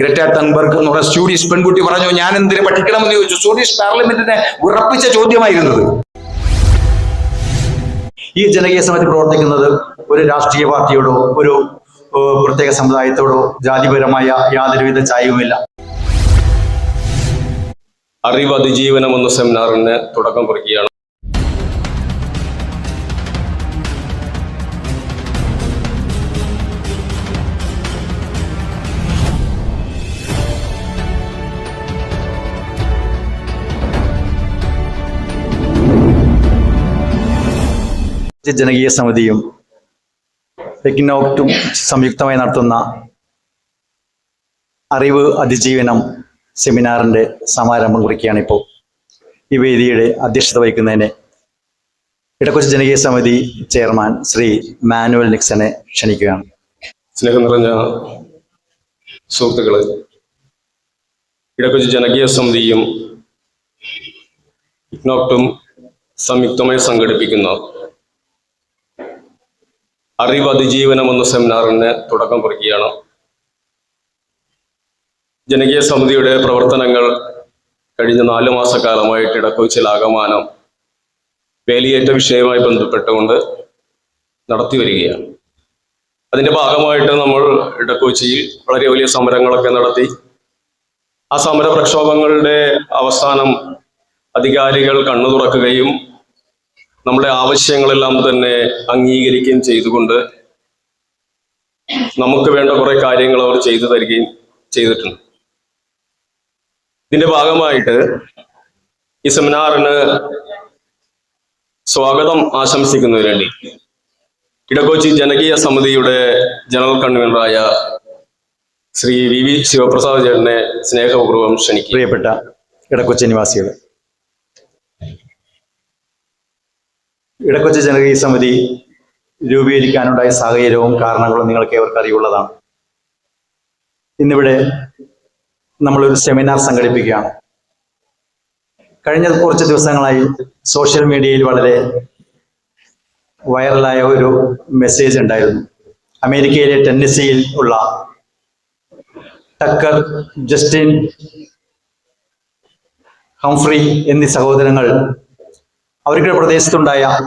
Greta Thunberg എന്ന് പറയുന്ന Swedish പെൺകുട്ടി പറഞ്ഞു ഞാൻ എന്തിനു പഠിക്കണമെന്ന് ചോദിച്ചു? സ്വീഡിഷ് പാർലമെന്റിനെ ഉറപ്പിച്ച ചോദ്യമായിരുന്നത്. ഈ ജനകീയ സമിതി പ്രവർത്തിക്കുന്നത് ഒരു രാഷ്ട്രീയ പാർട്ടിയോടോ ഒരു പ്രത്യേക സമുദായത്തോടോ ജാതിപരമായ യാതൊരുവിധ ചായവുമില്ല. അറിവ് അതിജീവനം എന്ന സെമിനാറിന് തുടക്കം കുറിക്കുകയാണ്. ജനകീയ സമിതിയും എഗ്നോക്റ്റും സംയുക്തമായി നടത്തുന്ന അറിവ് അതിജീവനം സെമിനാറിന്റെ സമാരംഭം കുറിക്കുകയാണ് ഇപ്പോൾ ഈ വേദിയുടെ അധ്യക്ഷത വഹിക്കുന്നതിന് ഇടക്കൊച്ചി ജനകീയ സമിതി ചെയർമാൻ ശ്രീ മാനുവൽ നിക്സനെ ക്ഷണിക്കുകയാണ്. സ്നേഹം നിറഞ്ഞ സുഹൃത്തുക്കളെ ഇടക്കൊച്ചി ജനകീയ സമിതിയും ഇഗ്നോക്റ്റും സംയുക്തമായി സംഘടിപ്പിക്കുന്ന അറിവ് അതിജീവനം എന്ന സെമിനാറിന് തുടക്കം കുറിക്കുകയാണ്. ജനകീയ സമിതിയുടെ പ്രവർത്തനങ്ങൾ കഴിഞ്ഞ നാല് മാസക്കാലമായിട്ട് ഇടക്കൊച്ചിലാകമാനം വേലിയേറ്റ വിഷയവുമായി ബന്ധപ്പെട്ടുകൊണ്ട് നടത്തി വരികയാണ്. അതിന്റെ ഭാഗമായിട്ട് നമ്മൾ ഇടക്കൊച്ചിയിൽ വളരെ വലിയ സമരങ്ങളൊക്കെ നടത്തി. ആ സമര പ്രക്ഷോഭങ്ങളുടെ അവസാനം അധികാരികൾ കണ്ണു തുറക്കുകയും നമ്മുടെ ആവശ്യങ്ങളെല്ലാം തന്നെ അംഗീകരിക്കുകയും ചെയ്തുകൊണ്ട് നമുക്ക് വേണ്ട കുറെ കാര്യങ്ങൾ അവർ ചെയ്തു തരികയും ചെയ്തിട്ടുണ്ട്. ഇതിന്റെ ഭാഗമായിട്ട് ഈ സെമിനാറിന് സ്വാഗതം ആശംസിക്കുന്നതിന് വേണ്ടി ഇടക്കോച്ചി ജനകീയ സമിതിയുടെ ജനറൽ കൺവീനറായ ശ്രീ വി വി ശിവപ്രസാദ് ചേട്ടനെ സ്നേഹപൂർവം ക്ഷണിക്കുക പ്രിയപ്പെട്ട ഇടക്കൊച്ചി നിവാസികൾ ഇടക്കൊച്ചി ജനകീയ സമിതി രൂപീകരിക്കാനുണ്ടായ സാഹചര്യവും കാരണങ്ങളും നിങ്ങൾക്ക് ഏവർക്ക് അറിയുള്ളതാണ് ഇന്നിവിടെ നമ്മളൊരു സെമിനാർ സംഘടിപ്പിക്കുകയാണ്. കഴിഞ്ഞ കുറച്ച് ദിവസങ്ങളായി സോഷ്യൽ മീഡിയയിൽ വളരെ വൈറലായ ഒരു മെസ്സേജ് ഉണ്ടായിരുന്നു. അമേരിക്കയിലെ ടെന്നസിയിൽ ഉള്ള ടക്കർ ജസ്റ്റിൻ ഹംഫ്രി എന്നീ സഹോദരങ്ങൾ അവരുടെ പ്രദേശത്തുണ്ടായ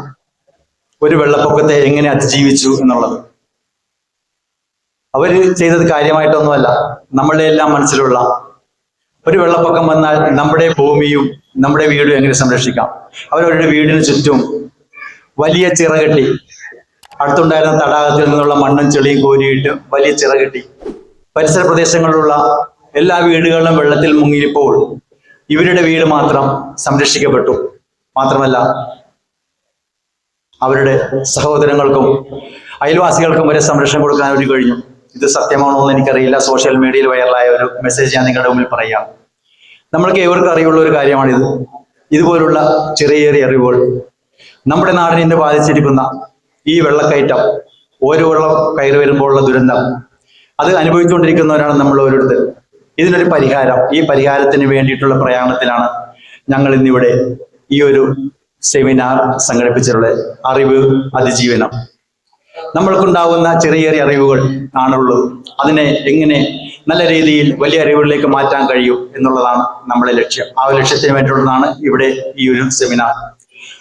ഒരു വെള്ളപ്പൊക്കത്തെ എങ്ങനെ അതിജീവിച്ചു എന്നുള്ളത്. അവർ ചെയ്തത് കാര്യമായിട്ടൊന്നുമല്ല. നമ്മളുടെ എല്ലാം മനസ്സിലുള്ള ഒരു വെള്ളപ്പൊക്കം വന്നാൽ നമ്മുടെ ഭൂമിയും നമ്മുടെ വീടും എങ്ങനെ സംരക്ഷിക്കാം? അവരവരുടെ വീടിന് ചുറ്റും വലിയ ചിറകെട്ടി അടുത്തുണ്ടായിരുന്ന തടാകത്തിൽ നിന്നുള്ള മണ്ണും ചെളിയും കോരിയിട്ട് വലിയ ചിറകെട്ടി പരിസര പ്രദേശങ്ങളിലുള്ള എല്ലാ വീടുകളിലും വെള്ളത്തിൽ മുങ്ങിയപ്പോൾ ഇവരുടെ വീട് മാത്രം സംരക്ഷിക്കപ്പെട്ടു. മാത്രമല്ല അവരുടെ സഹോദരങ്ങൾക്കും അയൽവാസികൾക്കും വരെ സംരക്ഷണം കൊടുക്കാൻ അവർ കഴിഞ്ഞു. ഇത് സത്യമാണോ എന്ന് എനിക്കറിയില്ല. സോഷ്യൽ മീഡിയയിൽ വൈറലായ ഒരു മെസ്സേജ് ഞാൻ നിങ്ങളുടെ മുമ്പിൽ പറയാം. നമ്മൾക്ക് ഏവർക്കും അറിയുള്ള ഒരു കാര്യമാണിത്. ഇതുപോലുള്ള ചെറിയ ചെറിയ അറിവുകൾ നമ്മുടെ നാടിനെ ബാധിച്ചിരിക്കുന്ന ഈ വെള്ളക്കയറ്റം ഓരോ വെള്ളം കയറി വരുമ്പോഴുള്ള ദുരന്തം അത് അനുഭവിച്ചുകൊണ്ടിരിക്കുന്നവരാണ് നമ്മൾ ഓരോരുത്തർ ഇതിനൊരു പരിഹാരം ഈ പരിഹാരത്തിന് വേണ്ടിയിട്ടുള്ള പ്രയാണത്തിലാണ് ഞങ്ങൾ ഇന്നിവിടെ ഈ ഒരു സെമിനാർ സംഘടിപ്പിച്ചിട്ടുള്ള അറിവ് അതിജീവനം. നമ്മൾക്കുണ്ടാവുന്ന ചെറിയ ചെറിയ അറിവുകൾ ആണുള്ളൂ അതിനെ എങ്ങനെ നല്ല രീതിയിൽ വലിയ അറിവുകളിലേക്ക് മാറ്റാൻ കഴിയും എന്നുള്ളതാണ് നമ്മുടെ ലക്ഷ്യം. ആ ലക്ഷ്യത്തിന് വേണ്ടിയുള്ളതാണ് ഇവിടെ ഈ ഒരു സെമിനാർ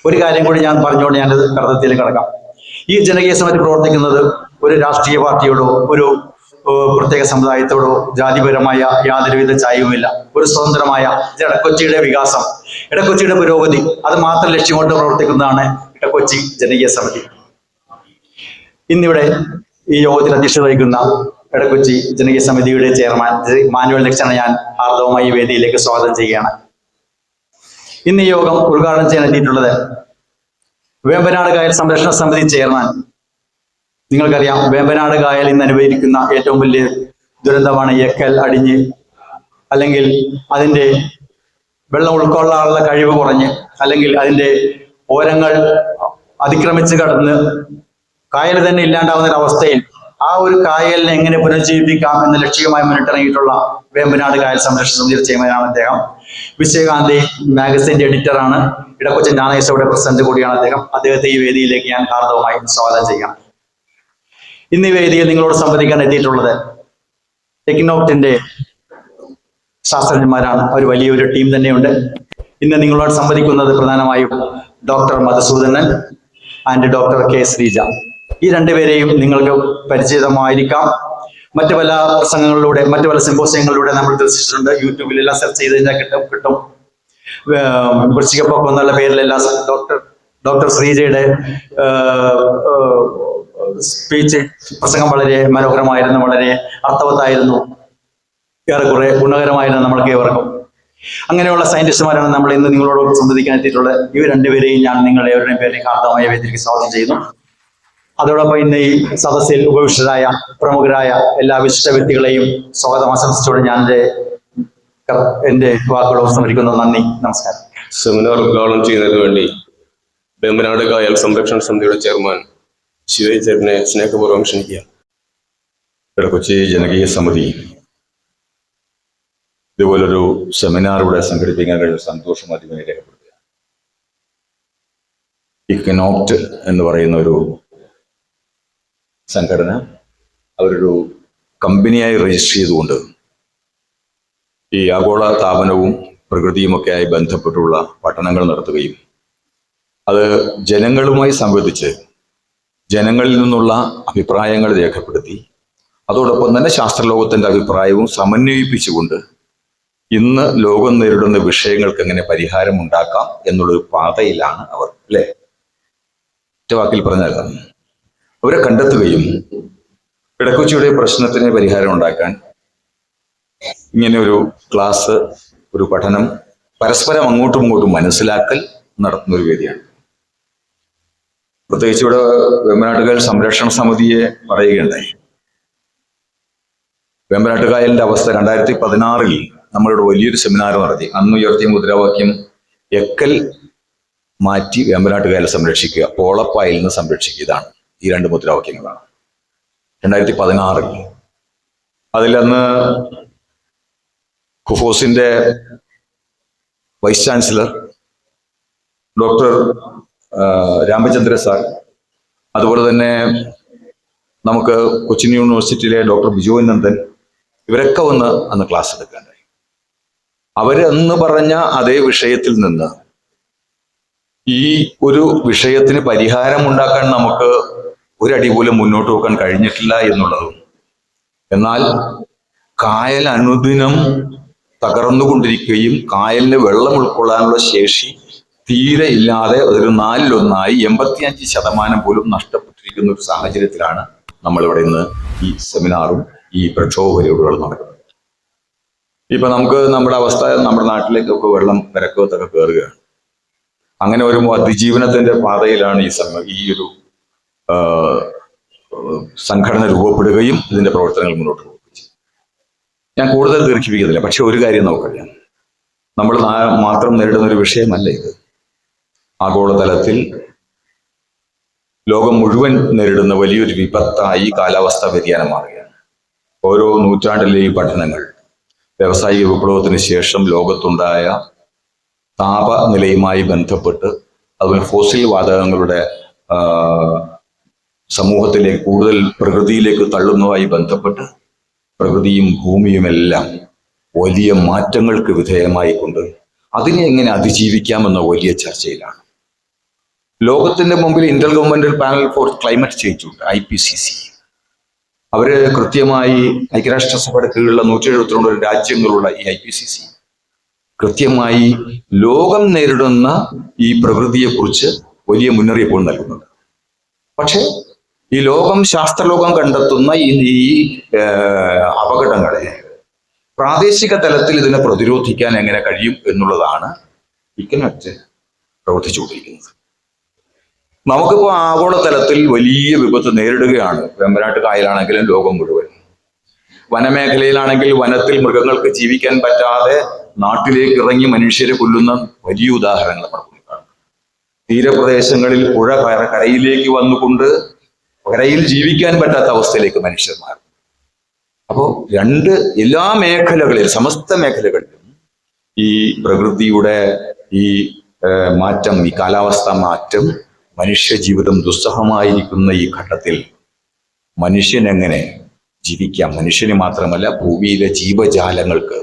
ഒരു കാര്യം കൂടി ഞാൻ പറഞ്ഞുകൊണ്ട് ഞാനത് കർത്തത്തിൽ കിടക്കാം. ഈ ജനകീയ സമിതി പ്രവർത്തിക്കുന്നത് ഒരു രാഷ്ട്രീയ പാർട്ടിയോടോ ഒരു പ്രത്യേക സമുദായത്തോടോ ജാതിപരമായ യാതൊരുവിധ ചായവുമില്ല. ഒരു സ്വതന്ത്രമായ ഇടക്കൊച്ചിയുടെ വികാസം ഇടക്കൊച്ചിയുടെ പുരോഗതി അത് മാത്രം ലക്ഷ്യം കൊണ്ട് പ്രവർത്തിക്കുന്നതാണ് ഇടക്കൊച്ചി ജനകീയ സമിതി. ഇന്നിവിടെ ഈ യോഗത്തിൽ അധ്യക്ഷത വഹിക്കുന്ന ഇടക്കൊച്ചി ജനകീയ സമിതിയുടെ ചെയർമാൻ മാനുവൽ ലക്ഷണ ഞാൻ ഹാർദവമായി വേദിയിലേക്ക് സ്വാഗതം ചെയ്യുകയാണ്. ഇന്ന് ഈ യോഗം ഉദ്ഘാടനം ചെയ്യാൻ എത്തിയിട്ടുള്ളത് വേമ്പനാട് കായൽ സംരക്ഷണ സമിതി ചെയർമാൻ നിങ്ങൾക്കറിയാം വേമ്പനാട് കായൽ ഇന്ന് അനുഭവിക്കുന്ന ഏറ്റവും വലിയ ദുരന്തമാണ് എക്കൽ അടിഞ്ഞ് അല്ലെങ്കിൽ അതിന്റെ വെള്ളം ഉൾക്കൊള്ളാനുള്ള കഴിവ് കുറഞ്ഞ് അല്ലെങ്കിൽ അതിന്റെ ഓരങ്ങൾ അതിക്രമിച്ച് കടന്ന് കായൽ തന്നെ ഇല്ലാണ്ടാവുന്ന ഒരവസ്ഥയിൽ ആ ഒരു കായലിനെ എങ്ങനെ പുനരുജ്ജീവിപ്പിക്കാം എന്ന ലക്ഷ്യവുമായി മുന്നിട്ടിറങ്ങിയിട്ടുള്ള വേമ്പനാട് കായൽ സംരക്ഷണ സമിതി ചെയർമാനാണ് അദ്ദേഹം. വിജയകാന്തി മാഗസിന്റെ എഡിറ്ററാണ്. ഇടക്കൊച്ചൻ നാണയസഭയുടെ പ്രസിഡന്റ് കൂടിയാണ് അദ്ദേഹം. അദ്ദേഹത്തെ ഈ വേദിയിലേക്ക് ഞാൻ ഹാർദവമായി സ്വാഗതം ചെയ്യാം. ഇന്ന് ഈ വേദിയിൽ നിങ്ങളോട് സംവദിക്കാൻ എത്തിയിട്ടുള്ളത് ടെക്നോപ്റ്റിന്റെ ശാസ്ത്രജ്ഞന്മാരാണ്. അവർ വലിയൊരു ടീം തന്നെയുണ്ട്. ഇന്ന് നിങ്ങളോട് സംവദിക്കുന്നത് പ്രധാനമായും doctor Madhusudanan and doctor K Sreeja. ഈ രണ്ടുപേരെയും നിങ്ങൾക്ക് പരിചിതമായിരിക്കാം. മറ്റു പല പ്രസംഗങ്ങളിലൂടെ മറ്റു പല സിമ്പോസിയങ്ങളിലൂടെ നമ്മൾ ദർശിച്ചിട്ടുണ്ട്. യൂട്യൂബിൽ എല്ലാം സെർച്ച് ചെയ്ത് കഴിഞ്ഞാൽ കിട്ടും കിട്ടും. വൃശ്ചികപ്പൊക്കം എന്നുള്ള പേരിലെല്ലാം ഡോക്ടർ ഡോക്ടർ ശ്രീജയുടെ സ്പീച്ച് പ്രസംഗം വളരെ മനോഹരമായിരുന്നു വളരെ അർത്ഥവത്തായിരുന്നു. ഏറെക്കുറെ ഗുണകരമായിരുന്നു നമ്മൾക്ക് ഏവർക്കും. അങ്ങനെയുള്ള സയന്റിസ്റ്റുമാരാണ് നമ്മൾ ഇന്ന് നിങ്ങളോട് സംവദിക്കാൻ എത്തിയിട്ടുള്ളത്. ഇവർ രണ്ടുപേരെയും ഞാൻ നിങ്ങളെ അവരുടെയും പേരെയും കാർത്തമായ വേദിക്ക് സ്വാഗതം ചെയ്യുന്നു. അതോടൊപ്പം ഇന്ന് ഈ സദസ്സിൽ ഉപവിഷ്ടരായ പ്രമുഖരായ എല്ലാ വിശിഷ്ട വ്യക്തികളെയും സ്വാഗതം ആശംസിച്ചുകൊണ്ട് ഞാൻ എന്റെ എന്റെ വാക്കുകൾ ഉപസംഹരിക്കുന്നു നന്ദി. നമസ്കാരം. സെമിനാർ ഉദ്ഘാടനം ചെയ്യുന്നതിന് വേണ്ടി വേമ്പനാട് കായൽ സംരക്ഷണ സമിതിയുടെ ചെയർമാൻ ശിവജി ചേട്ടനെ സ്നേഹപൂർവം ക്ഷണിക്കുക. കൊച്ചി ജനകീയ സമിതി ഇതുപോലൊരു സെമിനാർ ഇവിടെ സംഘടിപ്പിക്കാൻ കഴിഞ്ഞ സന്തോഷം അധികം രേഖപ്പെടുത്തുക ഇക്കനോപ്റ്റ് എന്ന് പറയുന്ന ഒരു സംഘടന അവരൊരു കമ്പനിയായി രജിസ്റ്റർ ചെയ്തുകൊണ്ട് ഈ ആഗോള താപനവും പ്രകൃതിയുമൊക്കെയായി ബന്ധപ്പെട്ടുള്ള പഠനങ്ങൾ നടത്തുകയും അത് ജനങ്ങളുമായി സംവദിച്ച് ജനങ്ങളിൽ നിന്നുള്ള അഭിപ്രായങ്ങൾ രേഖപ്പെടുത്തി. അതോടൊപ്പം തന്നെ ശാസ്ത്രലോകത്തിന്റെ അഭിപ്രായവും സമന്വയിപ്പിച്ചുകൊണ്ട് ഇന്ന് ലോകം നേരിടുന്ന വിഷയങ്ങൾക്ക് എങ്ങനെ പരിഹാരം ഉണ്ടാക്കാം എന്നുള്ളൊരു പാതയിലാണ് അവർ അല്ലെ? ഒറ്റ വാക്കിൽ പറഞ്ഞാൽ അവരെ കണ്ടെത്തുകയും ഇടക്കൊച്ചിയുടെ പ്രശ്നത്തിന് പരിഹാരം ഉണ്ടാക്കാൻ ഇങ്ങനെ ഒരു ക്ലാസ് ഒരു പഠനം പരസ്പരം അങ്ങോട്ടും ഇങ്ങോട്ടും മനസ്സിലാക്കൽ നടത്തുന്ന ഒരു വേദിയാണ്. പ്രത്യേകിച്ച് ഇവിടെ വേമ്പനാട്ടുകാൽ സംരക്ഷണ സമിതിയെ പറയുകയുണ്ടായി. വേമ്പനാട്ടുകായലിന്റെ അവസ്ഥ രണ്ടായിരത്തി പതിനാറിൽ നമ്മളിവിടെ വലിയൊരു സെമിനാർ നടത്തി. അന്ന് ഉയർത്തിയ മുദ്രാവാക്യം എക്കൽ മാറ്റി വേമ്പനാട്ടുകായൽ സംരക്ഷിക്കുക പോളപ്പായിൽ നിന്ന് സംരക്ഷിക്കുക. ഇതാണ് ഈ രണ്ട് മുദ്രാവാക്യങ്ങളാണ്. രണ്ടായിരത്തി പതിനാറിൽ. അതിലന്ന് കുഫോസിന്റെ vice chancellor doctor Ramachandra sir. അതുപോലെ തന്നെ നമുക്ക് കൊച്ചിൻ യൂണിവേഴ്സിറ്റിയിലെ ഡോക്ടർ ബിജു നന്ദൻ ഇവരൊക്കെ വന്ന് അന്ന് ക്ലാസ് എടുക്കാനായി. അവർ അന്ന് പറഞ്ഞ അതേ വിഷയത്തിൽ നിന്ന് ഈ ഒരു വിഷയത്തിന് പരിഹാരം ഉണ്ടാക്കാൻ നമുക്ക് ഒരടി പോലും മുന്നോട്ട് പോകാൻ കഴിഞ്ഞിട്ടില്ല എന്നുള്ളതും എന്നാൽ കായൽ അനുദിനം തകർന്നുകൊണ്ടിരിക്കുകയും കായലിന് വെള്ളം ഉൾക്കൊള്ളാനുള്ള ശേഷി തീരെ ഇല്ലാതെ ഒരു നാലിലൊന്നായി എൺപത്തിയഞ്ച് ശതമാനം പോലും നഷ്ടപ്പെട്ടിരിക്കുന്ന ഒരു സാഹചര്യത്തിലാണ് നമ്മളിവിടെ ഇന്ന് ഈ സെമിനാറും ഈ പ്രക്ഷോഭ പരിപാടികളും നടക്കുന്നത്. ഇപ്പൊ നമുക്ക് നമ്മുടെ അവസ്ഥ നമ്മുടെ നാട്ടിലേക്കൊക്കെ വെള്ളം പെരക്കത്തൊക്കെ കയറുകയാണ് അങ്ങനെ ഒരു അതിജീവനത്തിന്റെ പാതയിലാണ് ഈ സമ ഈ ഒരു സംഘടന രൂപപ്പെടുകയും ഇതിന്റെ പ്രവർത്തനങ്ങൾ മുന്നോട്ട് പോകുകയും. ഞാൻ കൂടുതൽ ദീർഘിപ്പിക്കുന്നില്ല പക്ഷെ ഒരു കാര്യം നോക്കാം നമ്മൾ മാത്രം നേരിടുന്ന ഒരു വിഷയമല്ല ഇത്. ആഗോളതലത്തിൽ ലോകം മുഴുവൻ നേരിടുന്ന വലിയൊരു വിപത്തായി കാലാവസ്ഥ വ്യതിയാനം മാറുകയാണ്. ഓരോ നൂറ്റാണ്ടിലെയും പഠനങ്ങൾ വ്യാവസായിക വിപ്ലവത്തിന് ശേഷം ലോകത്തുണ്ടായ താപനിലയുമായി ബന്ധപ്പെട്ട് അതുപോലെ ഫോസിൽ വാതകങ്ങളുടെ സമൂഹത്തിലേക്ക് കൂടുതൽ പ്രകൃതിയിലേക്ക് തള്ളുന്നതുമായി ബന്ധപ്പെട്ട് പ്രകൃതിയും ഭൂമിയുമെല്ലാം വലിയ മാറ്റങ്ങൾക്ക് വിധേയമായിക്കൊണ്ട് അതിനെ എങ്ങനെ അതിജീവിക്കാമെന്ന വലിയ ചർച്ചയിലാണ്. ലോകത്തിന്റെ മുമ്പിൽ intergovernmental panel for climate change ഉണ്ട് ഐ പി സി സി. അവർ കൃത്യമായി ഐക്യരാഷ്ട്രസഭയുടെ കീഴിലുള്ള നൂറ്റി എഴുപത്തിരണ്ട് രാജ്യങ്ങളുള്ള ഈ ഐ പി സി സി കൃത്യമായി ലോകം നേരിടുന്ന ഈ പ്രകൃതിയെക്കുറിച്ച് വലിയ മുന്നറിയിപ്പ് നൽകുന്നുണ്ട്. പക്ഷേ ഈ ലോകം ശാസ്ത്രലോകം കണ്ടെത്തുന്ന ഈ ഈ അപകടങ്ങളെ പ്രാദേശിക തലത്തിൽ ഇതിനെ പ്രതിരോധിക്കാൻ എങ്ങനെ കഴിയും എന്നുള്ളതാണ് ഇക്കനറ്റ് പ്രവർത്തിച്ചുകൊണ്ടിരിക്കുന്നത്. നമുക്കിപ്പോൾ ആഗോളതലത്തിൽ വലിയ വിപത്ത് നേരിടുകയാണ്. വെമ്പനാട്ട് കായലാണെങ്കിലും ലോകം മുഴുവൻ. വനമേഖലയിലാണെങ്കിൽ വനത്തിൽ മൃഗങ്ങൾക്ക് ജീവിക്കാൻ പറ്റാതെ നാട്ടിലേക്ക് ഇറങ്ങി മനുഷ്യരെ കൊല്ലുന്ന വലിയ ഉദാഹരണങ്ങൾ നമ്മൾ കാണും. തീരപ്രദേശങ്ങളിൽ പുഴ കര- കരയിലേക്ക് വന്നുകൊണ്ട് കരയിൽ ജീവിക്കാൻ പറ്റാത്ത അവസ്ഥയിലേക്ക് മനുഷ്യർ മാറും. അപ്പോൾ രണ്ട് എല്ലാ മേഖലകളിലും സമസ്ത മേഖലകളിലും ഈ പ്രകൃതിയുടെ ഈ മാറ്റം ഈ കാലാവസ്ഥ മാറ്റം മനുഷ്യ ജീവിതം ദുസ്സഹമായിരിക്കുന്ന ഈ ഘട്ടത്തിൽ മനുഷ്യൻ എങ്ങനെ ജീവിക്കാം? മനുഷ്യന് മാത്രമല്ല ഭൂമിയിലെ ജീവജാലങ്ങൾക്ക്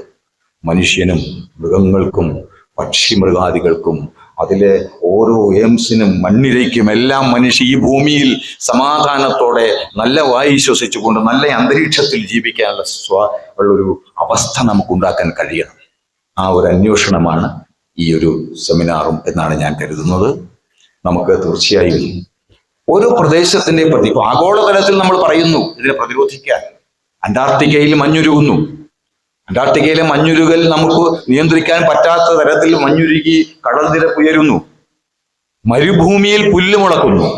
മനുഷ്യനും മൃഗങ്ങൾക്കും പക്ഷി മൃഗാദികൾക്കും അതിലെ ഓരോ എംസിനും മണ്ണിരയ്ക്കും എല്ലാം മനുഷ്യ ഈ ഭൂമിയിൽ സമാധാനത്തോടെ നല്ല വായു ശ്വസിച്ചുകൊണ്ട് നല്ല അന്തരീക്ഷത്തിൽ ജീവിക്കാനുള്ള സ്വ ഉള്ളൊരു അവസ്ഥ നമുക്ക് ഉണ്ടാക്കാൻ കഴിയണം. ആ ഒരു അന്വേഷണമാണ് ഈ ഒരു സെമിനാറും എന്നാണ് ഞാൻ കരുതുന്നത്. നമുക്ക് തീർച്ചയായും ഓരോ പ്രദേശത്തിന്റെ പ്രതി ഇപ്പൊ ആഗോളതലത്തിൽ നമ്മൾ പറയുന്നു ഇതിനെ പ്രതിരോധിക്കാൻ. അന്റാർട്ടിക്കയിൽ മഞ്ഞുരുകുന്നു. അന്റാർട്ടിക്കയിലെ മഞ്ഞുരുകൽ നമുക്ക് നിയന്ത്രിക്കാൻ പറ്റാത്ത തരത്തിൽ മഞ്ഞുരുകി കടൽ നിരപ്പുയരുന്നു മരുഭൂമിയിൽ പുല്ല് മുളക്കുന്നു.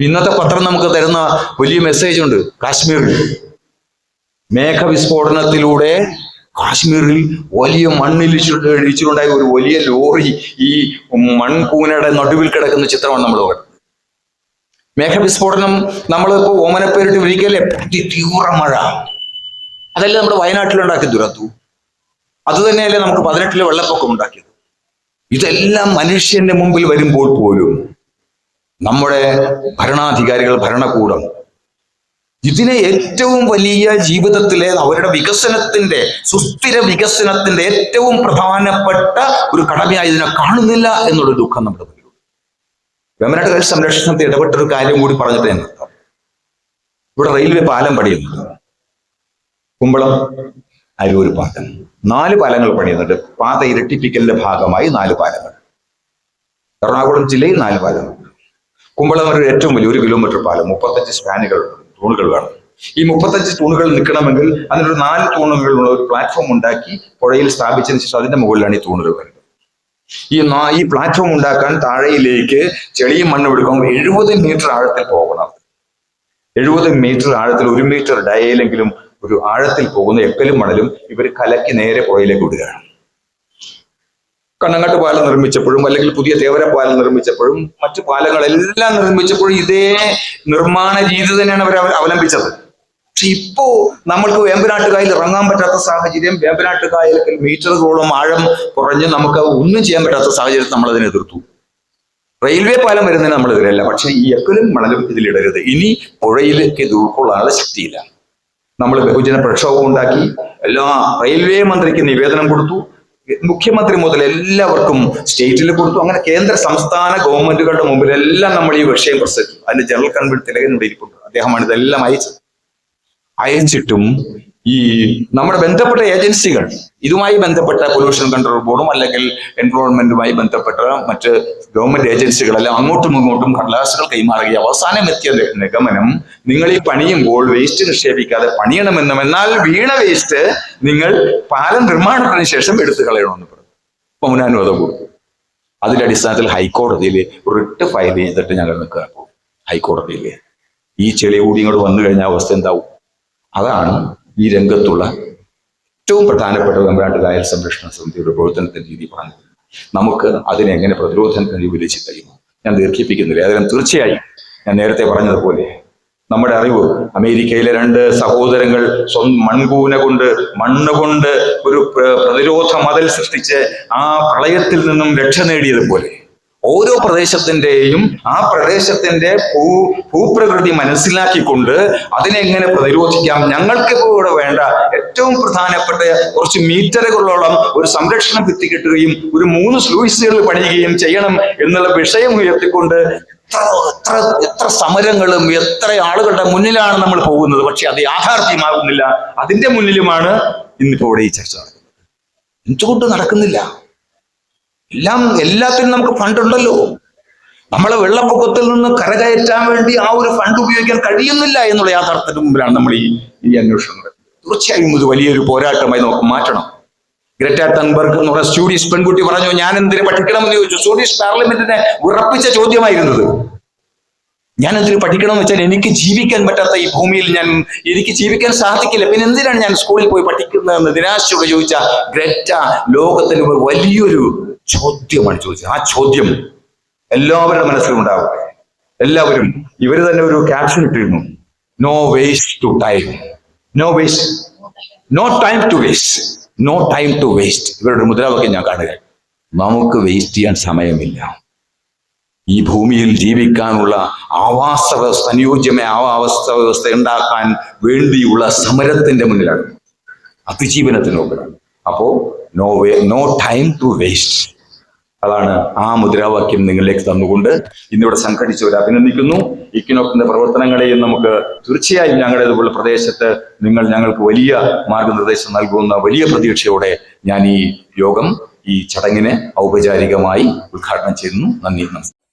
ഇന്നത്തെ പത്രം നമുക്ക് തരുന്ന വലിയ മെസ്സേജ് ഉണ്ട് കാശ്മീരിൽ. മേഘവിസ്ഫോടനത്തിലൂടെ കാശ്മീരിൽ വലിയ മണ്ണിൽ ഇടിച്ചിട്ടുണ്ടായ ഒരു വലിയ ലോറി ഈ മൺകൂനയുടെ നടുവിൽ കിടക്കുന്ന ചിത്രമാണ് നമ്മൾ മേഘവിസ്ഫോടനം നമ്മളിപ്പോ ഓമനപ്പേരിട്ട് വിളിക്കല്ലേ? തീവ്ര മഴ. അതല്ലേ നമ്മുടെ വയനാട്ടിലുണ്ടാക്കിയ ദുരന്തു? അത് തന്നെയല്ലേ നമുക്ക് പതിനെട്ടിലെ വെള്ളപ്പൊക്കം ഉണ്ടാക്കിയത്. ഇതെല്ലാം മനുഷ്യന്റെ മുമ്പിൽ വരുമ്പോൾ പോലും നമ്മുടെ ഭരണാധികാരികൾ ഭരണകൂടം ഇതിനെ ഏറ്റവും വലിയ ജീവിതത്തിലെ അവരുടെ വികസനത്തിന്റെ സുസ്ഥിര വികസനത്തിന്റെ ഏറ്റവും പ്രധാനപ്പെട്ട ഒരു കടമയായി ഇതിനെ കാണുന്നില്ല എന്നുള്ള ദുഃഖം നമ്മുടെ മുന്നിലുണ്ട്. വേമ്പനാട്ട് കായൽ സംരക്ഷണത്തിൽ ഇടപെട്ട ഒരു കാര്യം കൂടി പറഞ്ഞിട്ട് ഞാൻ നിർത്താം. ഇവിടെ റെയിൽവേ പാലം പണിയുന്നുണ്ട്. കുമ്പളം അരൂർ പാലം. നാല് പാലങ്ങൾ പണിയുന്നുണ്ട്. പാത ഇരട്ടിപ്പിക്കലിന്റെ ഭാഗമായി നാല് പാലങ്ങൾ. എറണാകുളം ജില്ലയിൽ നാല് പാലങ്ങൾ. കുമ്പളം ഒരു ഏറ്റവും വലിയ ഒരു കിലോമീറ്റർ പാലം. മുപ്പത്തഞ്ച് സ്പാനുകൾ തൂണുകൾ വേണം. ഈ മുപ്പത്തഞ്ച് തൂണുകൾ നിൽക്കണമെങ്കിൽ അതിനൊരു നാല് തൂണുകളുള്ള ഒരു പ്ലാറ്റ്ഫോം ഉണ്ടാക്കി പുഴയിൽ സ്ഥാപിച്ചതിന് ശേഷം അതിന്റെ മുകളിലാണ് ഈ തൂണുകൾ വരുന്നത്. ഈ ഈ പ്ലാറ്റ്ഫോം ഉണ്ടാക്കാൻ താഴയിലേക്ക് ചെളിയും മണ്ണും എടുക്കുമ്പോൾ എഴുപത് മീറ്റർ ആഴത്തിൽ പോകണം. എഴുപത് മീറ്റർ ആഴത്തിൽ ഒരു മീറ്റർ ഡയയിലെങ്കിലും ഒരു ആഴത്തിൽ പോകുന്ന എക്കലും മണലും ഇവർ കലക്കി നേരെ പുഴയിലേക്ക് വിടുകയാണ്. കണ്ണങ്ങാട്ട് പാലം നിർമ്മിച്ചപ്പോഴും അല്ലെങ്കിൽ പുതിയ തേവര പാലം നിർമ്മിച്ചപ്പോഴും മറ്റു പാലങ്ങളെല്ലാം നിർമ്മിച്ചപ്പോഴും ഇതേ നിർമ്മാണ രീതി തന്നെയാണ് അവർ അവലംബിച്ചത്. പക്ഷെ ഇപ്പോ നമ്മൾക്ക് വേമ്പനാട്ടുകായൽ ഇറങ്ങാൻ പറ്റാത്ത സാഹചര്യം വേമ്പനാട്ടുകായൽ മീറ്ററുകളോളം ആഴം കുറഞ്ഞ് നമുക്ക് ഒന്നും ചെയ്യാൻ പറ്റാത്ത സാഹചര്യം നമ്മൾ അതിനെ എതിർത്തു. റെയിൽവേ പാലം വരുന്നതിന് നമ്മൾ എതിരല്ല പക്ഷെ ഈ എക്കലും മണലും ഇതിലിടരുത്. ഇനി പുഴയിലേക്ക് ഇത് ഉൾക്കൊള്ളാനുള്ള ശക്തിയില്ല. നമ്മൾ ബഹുജന പ്രക്ഷോഭം ഉണ്ടാക്കി എല്ലാ റെയിൽവേ മന്ത്രിക്ക് നിവേദനം കൊടുത്തു മുഖ്യമന്ത്രി മുതൽ എല്ലാവർക്കും സ്റ്റേറ്റിൽ കൊടുത്തു. അങ്ങനെ കേന്ദ്ര സംസ്ഥാന ഗവൺമെന്റുകളുടെ മുമ്പിൽ എല്ലാം നമ്മൾ ഈ വിഷയം പ്രസരിച്ചു. അതിന്റെ ജനറൽ കൺവീനർ തിലകൻ ഇരിപ്പുണ്ട്. അദ്ദേഹമാണ് ഇതെല്ലാം അയച്ചത്. അയച്ചിട്ടും ഈ നമ്മുടെ ബന്ധപ്പെട്ട ഏജൻസികൾ ഇതുമായി ബന്ധപ്പെട്ട പൊല്യൂഷൻ കൺട്രോൾ ബോർഡും അല്ലെങ്കിൽ എൻവയോൺമെന്റുമായി ബന്ധപ്പെട്ട മറ്റ് ഗവൺമെന്റ് ഏജൻസികളെല്ലാം അങ്ങോട്ടും ഇങ്ങോട്ടും കടലാസുകൾ കൈമാറുകയും അവസാനം എത്തിയ നിഗമനം നിങ്ങൾ ഈ പണിയുമ്പോൾ വേസ്റ്റ് നിക്ഷേപിക്കാതെ പണിയണമെന്നും എന്നാൽ വീണ വേസ്റ്റ് നിങ്ങൾ പാലം നിർമ്മാണത്തിന് ശേഷം എടുത്തു കളയണമെന്ന് പറഞ്ഞു. പൗനാനുവാദം കൊടുത്തു. അതിന്റെ അടിസ്ഥാനത്തിൽ ഹൈക്കോടതിയിൽ റിട്ട് ഫയൽ ചെയ്തിട്ട് ഞങ്ങൾ നിൽക്കുക ഹൈക്കോടതിയിൽ ഈ ചെളി കൂടി ഇങ്ങോട്ട് വന്നു കഴിഞ്ഞ അവസ്ഥ എന്താവും? അതാണ് ഈ രംഗത്തുള്ള ഏറ്റവും പ്രധാനപ്പെട്ട വെമ്പാട്ട് കായൽ സംരക്ഷണ സമിതിയുടെ പ്രവർത്തനത്തിന്റെ രീതി പറഞ്ഞത്. നമുക്ക് അതിനെങ്ങനെ പ്രതിരോധം കഴിവിലിച്ച് കഴിയുമോ? ഞാൻ ദീർഘിപ്പിക്കുന്നില്ല. അതിനും തീർച്ചയായും ഞാൻ നേരത്തെ പറഞ്ഞതുപോലെ നമ്മുടെ അറിവ് അമേരിക്കയിലെ രണ്ട് സഹോദരങ്ങൾ സ്വന്തം മൺകൂന കൊണ്ട് മണ്ണ് കൊണ്ട് ഒരു പ്രതിരോധ മതിൽ സൃഷ്ടിച്ച് ആ പ്രളയത്തിൽ നിന്നും രക്ഷ നേടിയതുപോലെ ഓരോ പ്രദേശത്തിന്റെയും ആ പ്രദേശത്തിന്റെ ഭൂ ഭൂപ്രകൃതി മനസ്സിലാക്കിക്കൊണ്ട് അതിനെ എങ്ങനെ പ്രതിരോധിക്കാം? ഞങ്ങൾക്ക് ഇപ്പോൾ ഇവിടെ വേണ്ട ഏറ്റവും പ്രധാനപ്പെട്ട കുറച്ച് മീറ്ററുകളോളം ഒരു സംരക്ഷണ ഭിത്തി കിട്ടുകയും ഒരു മൂന്ന് സ്ലൂയിസുകൾ പണിയുകയും ചെയ്യണം എന്നുള്ള വിഷയം ഉയർത്തിക്കൊണ്ട് എത്ര എത്ര എത്ര സമരങ്ങളും എത്ര ആളുകളുടെ മുന്നിലാണ് നമ്മൾ പോകുന്നത്. പക്ഷെ അത് യാഥാർത്ഥ്യമാകുന്നില്ല. അതിന്റെ മുന്നിലുമാണ് ഇന്നിപ്പോ ഇവിടെ ഈ ചർച്ച നടക്കുന്നത്. എന്തുകൊണ്ട് നടക്കുന്നില്ല? എല്ലാം എല്ലാത്തിനും നമുക്ക് ഫണ്ട് ഉണ്ടല്ലോ. നമ്മളെ വെള്ളപ്പൊക്കത്തിൽ നിന്ന് കരകയറ്റാൻ വേണ്ടി ആ ഒരു ഫണ്ട് ഉപയോഗിക്കാൻ കഴിയുന്നില്ല എന്നുള്ള യാഥാർത്ഥ്യത്തിന് മുമ്പിലാണ് നമ്മൾ ഈ ഈ അന്വേഷണങ്ങൾ. തീർച്ചയായും ഇത് വലിയൊരു പോരാട്ടമായി നമുക്ക് മാറ്റണം. ഗ്രറ്റ തൻബർഗ് എന്ന് പറഞ്ഞ സ്വീഡിഷ് പെൺകുട്ടി പറഞ്ഞു ഞാൻ എന്തിനു പഠിക്കണമെന്ന് ചോദിച്ചു. സ്വീഡിഷ് പാർലമെന്റിനെ ഉറപ്പിച്ച ചോദ്യമായിരുന്നത് ഞാൻ എന്തിനു പഠിക്കണം എന്ന് വെച്ചാൽ എനിക്ക് ജീവിക്കാൻ പറ്റാത്ത ഈ ഭൂമിയിൽ ഞാൻ എനിക്ക് ജീവിക്കാൻ സാധിക്കില്ല. പിന്നെ എന്തിനാണ് ഞാൻ സ്കൂളിൽ പോയി പഠിക്കുന്നതെന്ന് നിരാശയോടെ ചോദിച്ച ഗ്രറ്റ ലോകത്തിന് വലിയൊരു ചോദ്യമാണ് ചോദിച്ചത്. ആ ചോദ്യം എല്ലാവരുടെ മനസ്സിലും ഉണ്ടാവും. എല്ലാവരും ഇവർ തന്നെ ഒരു ക്യാപ്ഷൻ ഇട്ടിരുന്നു. No waste to time no waste no time to waste no time to waste ഇവരുടെ മുദ്രാവാക്യം ഞാൻ കാണുക. നമുക്ക് വേസ്റ്റ് ചെയ്യാൻ സമയമില്ല. ഈ ഭൂമിയിൽ ജീവിക്കാനുള്ള ആവാസ വ്യവസ്ഥ അനുയോജ്യമായ ആവാസ വ്യവസ്ഥ ഉണ്ടാക്കാൻ വേണ്ടിയുള്ള സമരത്തിന്റെ മുന്നിലാണ്. അതിജീവനത്തിന് മുമ്പിലാണ്. അപ്പോ no way no time to waste അതാണ് ആ മുദ്രാവാക്യം നിങ്ങളിലേക്ക് തന്നുകൊണ്ട് ഇന്നിവിടെ സംഘടിച്ചവരെ അഭിനന്ദിക്കുന്നു. ഇക്കിനോക്കിന്റെ പ്രവർത്തനങ്ങളെയും നമുക്ക് തീർച്ചയായും ഞങ്ങളുടെ ഇതുപോലുള്ള പ്രദേശത്ത് നിങ്ങൾ ഞങ്ങൾക്ക് വലിയ മാർഗനിർദ്ദേശം നൽകുന്ന വലിയ പ്രതീക്ഷയോടെ ഞാൻ ഈ യോഗം ഈ ചടങ്ങിനെ ഔപചാരികമായി ഉദ്ഘാടനം ചെയ്യുന്നു. നന്ദി നമസ്കാരം.